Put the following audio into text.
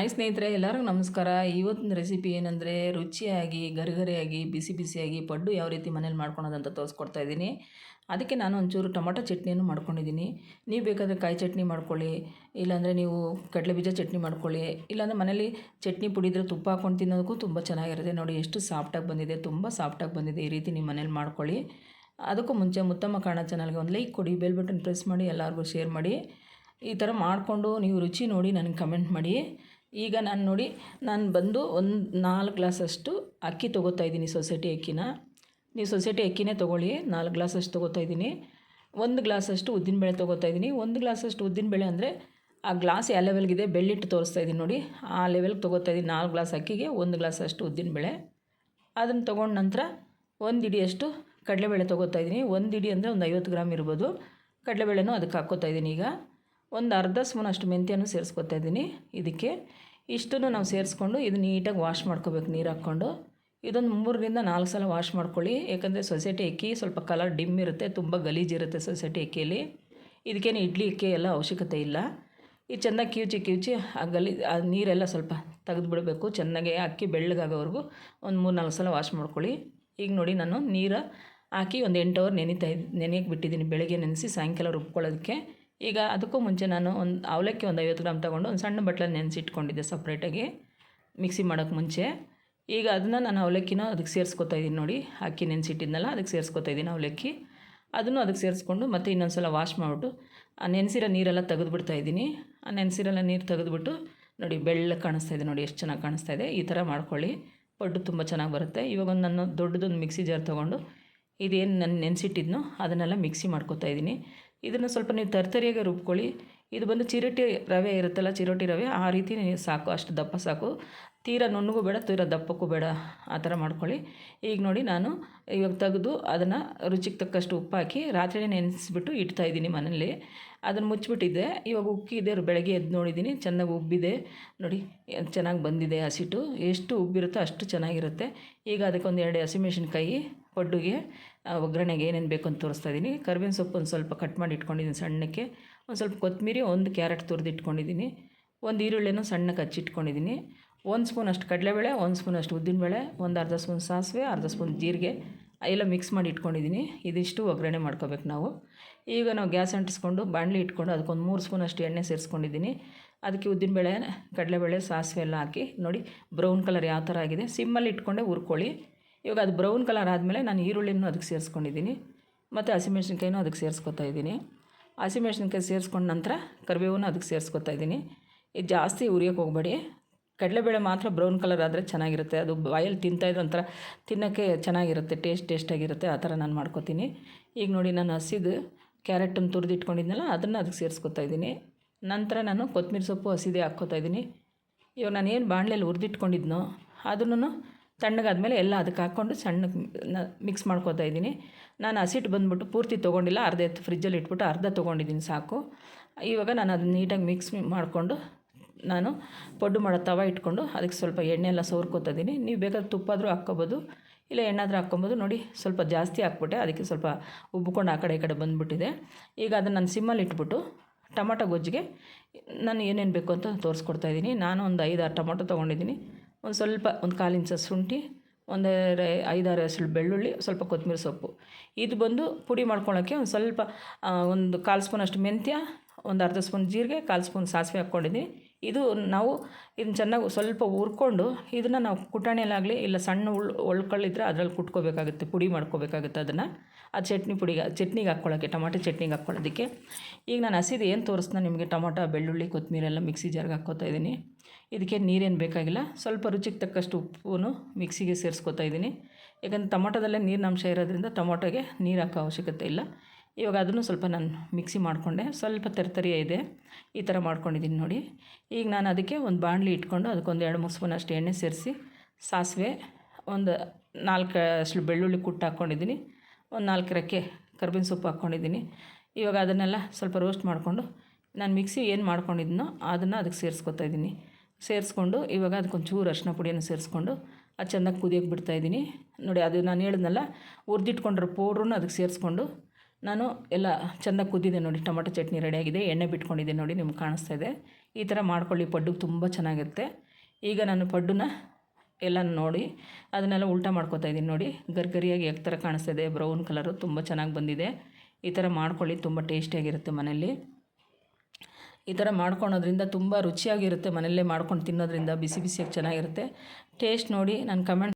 Hi ಸ್ನೇಹಿತರೆ, ಎಲ್ಲರಿಗೂ ನಮಸ್ಕಾರ. ಇವತ್ತಿನ ರೆಸಿಪಿ ಏನಂದರೆ ರುಚಿಯಾಗಿ, ಗರಿಗರಿಯಾಗಿ, ಬಿಸಿ ಬಿಸಿಯಾಗಿ, ಪಡ್ಡು ಯಾವ ರೀತಿ ಮನೇಲಿ ಮಾಡ್ಕೊಳೋದಂತ ತೋರಿಸ್ಕೊಡ್ತಾ ಇದ್ದೀನಿ. ಅದಕ್ಕೆ ನಾನು ಒಂಚೂರು ಟೊಮೊಟೊ ಚಟ್ನಿಯನ್ನು ಮಾಡ್ಕೊಂಡಿದ್ದೀನಿ. ನೀವು ಬೇಕಾದರೆ ಕಾಯಿ ಚಟ್ನಿ ಮಾಡ್ಕೊಳ್ಳಿ, ಇಲ್ಲಾಂದರೆ ನೀವು ಕಡಲೆ ಬೀಜ ಚಟ್ನಿ ಮಾಡ್ಕೊಳ್ಳಿ, ಇಲ್ಲಾಂದರೆ ಮನೇಲಿ ಚಟ್ನಿ ಪುಡಿದ್ರೆ ತುಪ್ಪ ಹಾಕೊಂಡು ತಿನ್ನೋದಕ್ಕೂ ತುಂಬ ಚೆನ್ನಾಗಿರುತ್ತೆ. ನೋಡಿ, ಎಷ್ಟು ಸಾಫ್ಟಾಗಿ ಬಂದಿದೆ, ತುಂಬ ಸಾಫ್ಟಾಗಿ ಬಂದಿದೆ ಈ ರೀತಿ ನಿಮ್ಮ ಮನೇಲಿ ಮಾಡ್ಕೊಳ್ಳಿ. ಅದಕ್ಕೂ ಮುಂಚೆ ಮುತ್ತಮ್ಮ ಕಾರಣ ಚಾನಲ್ಗೆ ಒಂದು ಲೈಕ್ ಕೊಡಿ ಬೆಲ್ ಬಟನ್ ಪ್ರೆಸ್ ಮಾಡಿ, ಎಲ್ಲರಿಗೂ ಶೇರ್ ಮಾಡಿ. ಈ ಥರ ಮಾಡಿಕೊಂಡು ನೀವು ರುಚಿ ನೋಡಿ ನನಗೆ ಕಮೆಂಟ್ ಮಾಡಿ. ಈಗ ನಾನು ನೋಡಿ, ನಾನು ಬಂದು ಒಂದು ನಾಲ್ಕು ಗ್ಲಾಸಷ್ಟು ಅಕ್ಕಿ ತೊಗೋತಾ ಇದ್ದೀನಿ ಸೊಸೈಟಿ ಅಕ್ಕಿನ. ನೀವು ಸೊಸೈಟಿ ಅಕ್ಕಿನೇ ತೊಗೊಳ್ಳಿ, ನಾಲ್ಕು ಗ್ಲಾಸಷ್ಟು ತೊಗೋತಾ ಇದ್ದೀನಿ. ಒಂದು ಗ್ಲಾಸಷ್ಟು ಉದ್ದಿನಬೇಳೆ ತೊಗೋತಾ ಇದ್ದೀನಿ. ಒಂದು ಗ್ಲಾಸಷ್ಟು ಉದ್ದಿನಬೇಳೆ ಅಂದರೆ ಆ ಗ್ಲಾಸ್ ಯಾವ ಲೆವೆಲ್ಗಿದೆ ಬೆಳ್ಳಿಟ್ಟು ತೋರಿಸ್ತಾ ಇದ್ದೀನಿ ನೋಡಿ. ಆ ಲೆವೆಲ್ಗೆ ತೊಗೋತಾ ಇದ್ದೀನಿ ನಾಲ್ಕು ಗ್ಲಾಸ್ ಅಕ್ಕಿಗೆ, ಒಂದು ಗ್ಲಾಸಷ್ಟು ಉದ್ದಿನಬೇಳೆ ಅದನ್ನು ತೊಗೊಂಡ ನಂತರ ಒಂದು ಇಡಿಯಷ್ಟು ಕಡಲೆಬೇಳೆ ತೊಗೋತಾ ಇದ್ದೀನಿ. ಒಂದು ಇಡಿ ಅಂದರೆ ಒಂದು ಐವತ್ತು ಗ್ರಾಮ್ ಇರ್ಬೋದು. ಕಡಲೆಬೇಳೆನೂ ಅದಕ್ಕೆ ಹಾಕ್ಕೋತಾ ಇದ್ದೀನಿ ಈಗ. ಒಂದು ಅರ್ಧ ಸ್ಪೂನ್ ಅಷ್ಟು ಮೆಂತ್ಯನೂ ಸೇರಿಸ್ಕೊತಾ ಇದ್ದೀನಿ. ಇದಕ್ಕೆ ಇಷ್ಟನ್ನು ನಾವು ಸೇರಿಸ್ಕೊಂಡು ಇದು ನೀಟಾಗಿ ವಾಶ್ ಮಾಡ್ಕೋಬೇಕು, ನೀರು ಹಾಕ್ಕೊಂಡು. ಇದೊಂದು ಮೂರರಿಂದ ನಾಲ್ಕು ಸಲ ವಾಶ್ ಮಾಡ್ಕೊಳ್ಳಿ. ಯಾಕಂದರೆ ಸೊಸೈಟಿ ಅಕ್ಕಿ ಸ್ವಲ್ಪ ಕಲರ್ ಡಿಮ್ ಇರುತ್ತೆ, ತುಂಬ ಗಲೀಜಿರುತ್ತೆ ಸೊಸೈಟಿ ಅಕ್ಕಿಯಲ್ಲಿ. ಇದಕ್ಕೇನು ಇಡ್ಲಿ ಅಕ್ಕಿ ಎಲ್ಲ ಅವಶ್ಯಕತೆ ಇಲ್ಲ. ಇದು ಚೆನ್ನಾಗಿ ಕಿವುಚಿ ಕಿವುಚಿ ಆ ಗಲಿ, ಆ ನೀರೆಲ್ಲ ಸ್ವಲ್ಪ ತೆಗೆದು ಬಿಡಬೇಕು ಚೆನ್ನಾಗಿ ಅಕ್ಕಿ ಬೆಳ್ಳಗಾಗೋವರೆಗೂ ಒಂದು ಮೂರು ನಾಲ್ಕು ಸಲ ವಾಶ್ ಮಾಡ್ಕೊಳ್ಳಿ. ಈಗ ನೋಡಿ ನಾನು ನೀರು ಹಾಕಿ ಒಂದು ಎಂಟು ಅವರ್ ನೆನಿತಾ ನೆನೆಯಕ್ಕೆ ಬಿಟ್ಟಿದ್ದೀನಿ. ಬೆಳಗ್ಗೆ ನೆನೆಸಿ ಸಾಯಂಕಾಲ ರುಬ್ಕೊಳ್ಳೋದಕ್ಕೆ. ಈಗ ಅದಕ್ಕೂ ಮುಂಚೆ ನಾನು ಒಂದು ಅವಲಕ್ಕಿ ಒಂದು ಐವತ್ತು ಗ್ರಾಮ್ ತೊಗೊಂಡು ಒಂದು ಸಣ್ಣ ಬಟ್ಲಲ್ಲಿ ನೆನೆಸಿಟ್ಕೊಂಡಿದ್ದೆ ಸಪ್ರೇಟಾಗಿ ಮಿಕ್ಸಿ ಮಾಡೋಕ್ಕೆ ಮುಂಚೆ. ಈಗ ಅದನ್ನು ನಾನು ಅವಲಕ್ಕಿನ ಅದಕ್ಕೆ ಸೇರಿಸ್ಕೊತಾ ಇದ್ದೀನಿ ನೋಡಿ, ಅಕ್ಕಿ ನೆನೆಸಿಟ್ಟಿದ್ನಲ್ಲ, ಅದಕ್ಕೆ ಸೇರಿಸ್ಕೊತಾ ಇದ್ದೀನಿ ಅವಲಕ್ಕಿ. ಅದನ್ನು ಅದಕ್ಕೆ ಸೇರಿಸ್ಕೊಂಡು ಮತ್ತೆ ಇನ್ನೊಂದು ಸಲ ವಾಶ್ ಮಾಡಿಬಿಟ್ಟು, ಆ ನೆನೆಸಿರೋ ನೀರೆಲ್ಲ ತೆಗೆದುಬಿಡ್ತಾ ಇದ್ದೀನಿ. ಆ ನೆನೆಸಿರೋಲ್ಲ ನೀರು ತೆಗೆದುಬಿಟ್ಟು ನೋಡಿ ಬೆಳ್ಳ ಕಾಣಿಸ್ತಾ ಇದೆ ನೋಡಿ, ಎಷ್ಟು ಚೆನ್ನಾಗಿ ಕಾಣಿಸ್ತಾ ಇದೆ. ಈ ಥರ ಮಾಡ್ಕೊಳ್ಳಿ, ಪಡ್ಡು ತುಂಬ ಚೆನ್ನಾಗಿ ಬರುತ್ತೆ. ಇವಾಗ ಒಂದು ನಾನು ದೊಡ್ಡದೊಂದು ಮಿಕ್ಸಿ ಜಾರ್ ತೊಗೊಂಡು ಇದೇನು ನಾನು ನೆನೆಸಿಟ್ಟಿದ್ನೋ ಅದನ್ನೆಲ್ಲ ಮಿಕ್ಸಿ ಮಾಡ್ಕೊತಾ ಇದ್ದೀನಿ. ಇದನ್ನು ಸ್ವಲ್ಪ ನೀವು ತರ್ತರಿಯಾಗಿ ರುಬ್ಕೊಳ್ಳಿ. ಇದು ಬಂದು ಚಿರೋಟಿ ರವೆ ಇರುತ್ತಲ್ಲ, ಚಿರೋಟಿ ರವೆ, ಆ ರೀತಿ ಸಾಕು. ಅಷ್ಟು ದಪ್ಪ ಸಾಕು. ತೀರಾ ನುಣ್ಣಗೂ ಬೇಡ, ತೀರ ದಪ್ಪಕ್ಕೂ ಬೇಡ, ಆ ಥರ ಮಾಡ್ಕೊಳ್ಳಿ. ಈಗ ನೋಡಿ ನಾನು ಇವಾಗ ತೆಗೆದು ಅದನ್ನು ರುಚಿಗೆ ತಕ್ಕಷ್ಟು ಉಪ್ಪು ಹಾಕಿ ರಾತ್ರಿನೇ ನೆನೆಸ್ಬಿಟ್ಟು ಇಡ್ತಾ ಇದ್ದೀನಿ ಮನೇಲಿ ಅದನ್ನು ಮುಚ್ಚಿಬಿಟ್ಟಿದ್ದೆ ಇವಾಗ ಉಕ್ಕಿದೆ ಬೆಳಗ್ಗೆ ಎದ್ದು ನೋಡಿದ್ದೀನಿ, ಚೆನ್ನಾಗಿ ಉಬ್ಬಿದೆ. ನೋಡಿ, ಚೆನ್ನಾಗಿ ಬಂದಿದೆ ಹಸಿಟ್ಟು ಎಷ್ಟು ಉಬ್ಬಿರುತ್ತೋ ಅಷ್ಟು ಚೆನ್ನಾಗಿರುತ್ತೆ. ಈಗ ಅದಕ್ಕೊಂದು ಎರಡು ಹಸಿಮೆಣ್ಸಿನ್ಕಾಯಿ ಪಡ್ಡುಗೆ ಒಗ್ಗರಣೆಗೆ ಏನೇನು ಬೇಕು ಅಂತ ತೋರಿಸ್ತಾ ಇದ್ದೀನಿ. ಕರ್ಬೇವಿನ ಸೊಪ್ಪು ಒಂದು ಸ್ವಲ್ಪ ಕಟ್ ಮಾಡಿ ಇಟ್ಕೊಂಡಿದ್ದೀನಿ ಸಣ್ಣಕ್ಕೆ. ಒಂದು ಸ್ವಲ್ಪ ಕೊತ್ತಂಬರಿ, ಒಂದು ಕ್ಯಾರೆಟ್ ತುರಿದಿಟ್ಕೊಂಡಿದ್ದೀನಿ ಒಂದು ಈರುಳ್ಳಿನೂ ಸಣ್ಣಕ್ಕೆ ಹಚ್ಚಿಟ್ಕೊಂಡಿದ್ದೀನಿ. ಒಂದು ಸ್ಪೂನ್ ಅಷ್ಟು ಕಡಲೆಬೇಳೆ ಒಂದು ಸ್ಪೂನ್ ಅಷ್ಟು ಉದ್ದಿನಬೇಳೆ ಒಂದು ಅರ್ಧ ಸ್ಪೂನ್ ಸಾಸಿವೆ, ಅರ್ಧ ಸ್ಪೂನ್ ಜೀರಿಗೆ, ಎಲ್ಲ ಮಿಕ್ಸ್ ಮಾಡಿ ಇಟ್ಕೊಂಡಿದ್ದೀನಿ. ಇದಿಷ್ಟು ಒಗ್ಗರಣೆ ಮಾಡ್ಕೋಬೇಕು ನಾವು. ಈಗ ನಾವು ಗ್ಯಾಸ್ ಅಂಟಿಸ್ಕೊಂಡು ಬಾಣಲಿ ಇಟ್ಕೊಂಡು ಅದಕ್ಕೊಂದು ಮೂರು ಸ್ಪೂನ್ ಅಷ್ಟು ಎಣ್ಣೆ ಸೇರಿಸ್ಕೊಂಡಿದ್ದೀನಿ. ಅದಕ್ಕೆ ಉದ್ದಿನಬೇಳೆ ಕಡಲೆಬೇಳೆ ಸಾಸಿವೆ ಎಲ್ಲ ಹಾಕಿ ನೋಡಿ ಬ್ರೌನ್ ಕಲರ್ ಯಾವ ಥರ ಆಗಿದೆ. ಸಿಮ್ಮಲ್ಲಿ ಇಟ್ಕೊಂಡೆ ಹುರ್ಕೊಳ್ಳಿ. ಇವಾಗ ಅದು ಬ್ರೌನ್ ಕಲರ್ ಆದಮೇಲೆ ನಾನು ಈರುಳ್ಳಿನೂ ಅದಕ್ಕೆ ಸೇರಿಸ್ಕೊಂಡಿದ್ದೀನಿ. ಮತ್ತು ಹಸಿಮೆಣ್ಸಿನ್ಕಾಯಿನೂ ಅದಕ್ಕೆ ಸೇರಿಸ್ಕೊತಾ ಇದ್ದೀನಿ. ಹಸಿಮೆಣ್ಸಿನ್ಕಾಯಿ ಸೇರಿಸ್ಕೊಂಡ ನಂತರ ಕರಿಬೇವನ್ನೂ ಅದಕ್ಕೆ ಸೇರಿಸ್ಕೊತಾ ಇದ್ದೀನಿ. ಇದು ಜಾಸ್ತಿ ಉರಿಯೋಕೆ ಹೋಗಬೇಡಿ. ಕಡಲೆಬೇಳೆ ಮಾತ್ರ ಬ್ರೌನ್ ಕಲರ್ ಆದರೆ ಚೆನ್ನಾಗಿರುತ್ತೆ. ಅದು ಬಾಯಲ್ಲಿ ತಿಂತಾಯಿದ್ರೆ ಒಂಥರ ತಿನ್ನೋಕ್ಕೆ ಚೆನ್ನಾಗಿರುತ್ತೆ, ಟೇಸ್ಟ್ ಟೇಸ್ಟಾಗಿರುತ್ತೆ. ಆ ಥರ ನಾನು ಮಾಡ್ಕೊತೀನಿ. ಈಗ ನೋಡಿ ನಾನು ಹಸಿದು ಕ್ಯಾರೆಟನ್ನು ತುರಿದು ಇಟ್ಕೊಂಡಿದ್ದೆನಲ್ಲ ಅದನ್ನು ಅದಕ್ಕೆ ಸೇರಿಸ್ಕೊತಾ ಇದ್ದೀನಿ. ನಂತರ ನಾನು ಕೊತ್ತಂಬರಿ ಸೊಪ್ಪು ಹಸಿದೆ ಹಾಕ್ಕೋತಾ ಇದ್ದೀನಿ. ಇವಾಗ ನಾನು ಏನು ಬಾಣಲೆಯಲ್ಲಿ ಹುರಿದಿಟ್ಕೊಂಡಿದ್ನೋ ಅದನ್ನು ತಣ್ಣಗಾದಮೇಲೆ ಎಲ್ಲ ಅದಕ್ಕೆ ಹಾಕ್ಕೊಂಡು ಸಣ್ಣಗೆ ಮಿಕ್ಸ್ ಮಾಡ್ಕೊತಾ ಇದ್ದೀನಿ. ನಾನು ಹಸಿಟ್ಟು ಬಂದುಬಿಟ್ಟು ಪೂರ್ತಿ ತೊಗೊಂಡಿಲ್ಲ, ಅರ್ಧ ಎತ್ತು ಫ್ರಿಜ್ಜಲ್ಲಿ ಇಟ್ಬಿಟ್ಟು ಅರ್ಧ ತೊಗೊಂಡಿದ್ದೀನಿ ಸಾಕು. ಇವಾಗ ನಾನು ಅದನ್ನ ನೀಟಾಗಿ ಮಿಕ್ಸ್ ಮಾಡಿಕೊಂಡು ನಾನು ಪಡ್ಡು ಮಾಡೋ ತವ ಇಟ್ಕೊಂಡು ಅದಕ್ಕೆ ಸ್ವಲ್ಪ ಎಣ್ಣೆ ಎಲ್ಲ ಸೋರ್ಕೊತಿದ್ದೀನಿ ನೀವು ಬೇಕಾದ್ರೆ ತುಪ್ಪಾದರೂ ಹಾಕ್ಕೊಬೋದು, ಇಲ್ಲ ಆದರೂ ಹಾಕ್ಕೊಬೋದು. ನೋಡಿ, ಸ್ವಲ್ಪ ಜಾಸ್ತಿ ಹಾಕ್ಬಿಟ್ಟೆ, ಅದಕ್ಕೆ ಸ್ವಲ್ಪ ಉಬ್ಬಿಕೊಂಡು ಆ ಕಡೆ ಈ ಕಡೆ ಬಂದುಬಿಟ್ಟಿದೆ. ಈಗ ಅದನ್ನು ನಾನು ಸಿಮ್ಮಲ್ಲಿ ಇಟ್ಬಿಟ್ಟು ಟೊಮೊಟೊ ಗೊಜ್ಜಿಗೆ ನಾನು ಏನೇನು ಬೇಕು ಅಂತ ತೋರಿಸ್ಕೊಡ್ತಾ ಇದ್ದೀನಿ. ನಾನು ಒಂದು ಐದಾರು ಟೊಮೊಟೊ ತೊಗೊಂಡಿದ್ದೀನಿ. ಒಂದು ಸ್ವಲ್ಪ, ಒಂದು ಕಾಲು ಇಂಚ ಶುಂಠಿ, ಒಂದು ಐದಾರು ಹೆಸರು ಬೆಳ್ಳುಳ್ಳಿ, ಸ್ವಲ್ಪ ಕೊತ್ತಂಬರಿ ಸೊಪ್ಪು. ಇದು ಬಂದು ಪುಡಿ ಮಾಡ್ಕೊಳ್ಳೋಕ್ಕೆ ಒಂದು ಸ್ವಲ್ಪ ಒಂದು ಕಾಲು ಸ್ಪೂನ್ ಅಷ್ಟು ಮೆಂತ್ಯ, ಒಂದು ಅರ್ಧ ಸ್ಪೂನ್ ಜೀರಿಗೆ, ಕಾಲು ಸ್ಪೂನ್ ಸಾಸಿವೆ ಹಾಕ್ಕೊಂಡಿದ್ದೀನಿ. ಇದು ನಾವು ಇದನ್ನ ಚೆನ್ನಾಗಿ ಸ್ವಲ್ಪ ಹುರ್ಕೊಂಡು ಇದನ್ನು ನಾವು ಕುಟಾಣಿಯಲ್ಲಾಗಲಿ ಇಲ್ಲ ಸಣ್ಣ ಉಳ್, ಒಳ್ಕೊಳ್ಳಿದ್ರೆ ಅದ್ರಲ್ಲಿ ಕುಟ್ಕೋಬೇಕಾಗುತ್ತೆ, ಪುಡಿ ಮಾಡ್ಕೋಬೇಕಾಗುತ್ತೆ ಅದನ್ನು. ಆ ಚಟ್ನಿ ಪುಡಿಗೆ, ಚಟ್ನಿಗೆ ಹಾಕ್ಕೊಳ್ಳೋಕ್ಕೆ ಟೊಮಾಟೊ ಚಟ್ನಿಗೆ ಹಾಕ್ಕೊಳ್ಳೋದಕ್ಕೆ ಈಗ ನಾನು ಹಸಿದು ಏನು ತೋರಿಸ್ನ ನಿಮಗೆ? ಟೊಮಾಟೊ, ಬೆಳ್ಳುಳ್ಳಿ ಕೊತ್ತಂಬರಿ ಎಲ್ಲ ಮಿಕ್ಸಿ ಜಾರ್ಗೆ ಹಾಕ್ಕೋತಾ ಇದ್ದೀನಿ. ಇದಕ್ಕೆ ನೀರೇನು ಬೇಕಾಗಿಲ್ಲ, ಸ್ವಲ್ಪ ರುಚಿಗೆ ತಕ್ಕಷ್ಟು ಉಪ್ಪು ಮಿಕ್ಸಿಗೆ ಸೇರಿಸ್ಕೊತಾ ಇದ್ದೀನಿ. ಯಾಕಂದರೆ ಟೊಮೊಟೊದಲ್ಲೇ ನೀರಿನ ಅಂಶ ಇರೋದ್ರಿಂದ ಟೊಮೊಟೊಗೆ ನೀರು ಹಾಕೋ ಅವಶ್ಯಕತೆ ಇಲ್ಲ. ಇವಾಗ ಅದನ್ನು ಸ್ವಲ್ಪ ನಾನು ಮಿಕ್ಸಿ ಮಾಡಿಕೊಂಡೆ. ಸ್ವಲ್ಪ ತರ್ತರಿಯ ಇದೆ. ಈ ಥರ ಮಾಡ್ಕೊಂಡಿದ್ದೀನಿ ನೋಡಿ. ಈಗ ನಾನು ಅದಕ್ಕೆ ಒಂದು ಬಾಣಲಿ ಇಟ್ಕೊಂಡು ಅದಕ್ಕೊಂದು ಎರಡು ಮೂರು ಸ್ಪೂನ್ ಎಣ್ಣೆ ಸೇರಿಸಿ ಸಾಸಿವೆ, ಒಂದು ನಾಲ್ಕು ಅಷ್ಟು ಬೆಳ್ಳುಳ್ಳಿ ಕುಟ್ಟು ಹಾಕ್ಕೊಂಡಿದ್ದೀನಿ. ಒಂದು ನಾಲ್ಕು ರೆಕ್ಕೆ ಕರ್ಬೇವಿನ ಸೊಪ್ಪು ಹಾಕ್ಕೊಂಡಿದ್ದೀನಿ. ಇವಾಗ ಅದನ್ನೆಲ್ಲ ಸ್ವಲ್ಪ ರೋಸ್ಟ್ ಮಾಡಿಕೊಂಡು ನಾನು ಮಿಕ್ಸಿ ಏನು ಮಾಡ್ಕೊಂಡಿದ್ನೋ ಅದನ್ನು ಅದಕ್ಕೆ ಸೇರಿಸ್ಕೊತಾ ಇದ್ದೀನಿ. ಸೇರಿಸ್ಕೊಂಡು ಇವಾಗ ಅದಕ್ಕೊಂದು ಚೂರು ಅರಿಶಿನ ಪುಡಿಯನ್ನು ಸೇರಿಸ್ಕೊಂಡು ಅದು ಚೆನ್ನಾಗಿ ಕುದಿಯೋಕೆ ಬಿಡ್ತಾಯಿದ್ದೀನಿ ನೋಡಿ, ಅದು ನಾನು ಹೇಳಿದ್ನಲ್ಲ, ಹುರಿದಿಟ್ಕೊಂಡಿರೋ ಪೌಡ್ರನ್ನ ಅದಕ್ಕೆ ಸೇರಿಸ್ಕೊಂಡು ನಾನು ಎಲ್ಲ ಚೆಂದ ಕುದ್ದಿದೆ ನೋಡಿ, ಟೊಮೊಟೊ ಚಟ್ನಿ ರೆಡಿಯಾಗಿದೆ, ಎಣ್ಣೆ ಬಿಟ್ಕೊಂಡಿದ್ದೆ ನೋಡಿ, ನಿಮ್ಗೆ ಕಾಣಿಸ್ತಾ ಇದೆ. ಈ ಥರ ಮಾಡ್ಕೊಳ್ಳಿ, ಪಡ್ಡು ತುಂಬ ಚೆನ್ನಾಗಿರುತ್ತೆ. ಈಗ ನಾನು ಪಡ್ಡುನ ಎಲ್ಲ ನೋಡಿ, ಅದನ್ನೆಲ್ಲ ಉಲ್ಟಾ ಮಾಡ್ಕೊತಾ ಇದ್ದೀನಿ ನೋಡಿ. ಗರ್ಗರಿಯಾಗಿ ಯಾವ ಥರ ಕಾಣಿಸ್ತಾ ಇದೆ, ಬ್ರೌನ್ ಕಲರು, ತುಂಬ ಚೆನ್ನಾಗಿ ಬಂದಿದೆ. ಈ ಥರ ಮಾಡ್ಕೊಳ್ಳಿ, ತುಂಬ ಟೇಸ್ಟಿಯಾಗಿರುತ್ತೆ ಮನೆಯಲ್ಲಿ. ಈ ಥರ ಮಾಡ್ಕೊಳೋದ್ರಿಂದ ತುಂಬ ರುಚಿಯಾಗಿರುತ್ತೆ ಮನೆಯಲ್ಲೇ ಮಾಡ್ಕೊಂಡು ತಿನ್ನೋದ್ರಿಂದ, ಬಿಸಿ ಬಿಸಿಯಾಗಿ ಚೆನ್ನಾಗಿರುತ್ತೆ. ಟೇಸ್ಟ್ ನೋಡಿ, ನಾನು ಕಮೆಂಟ್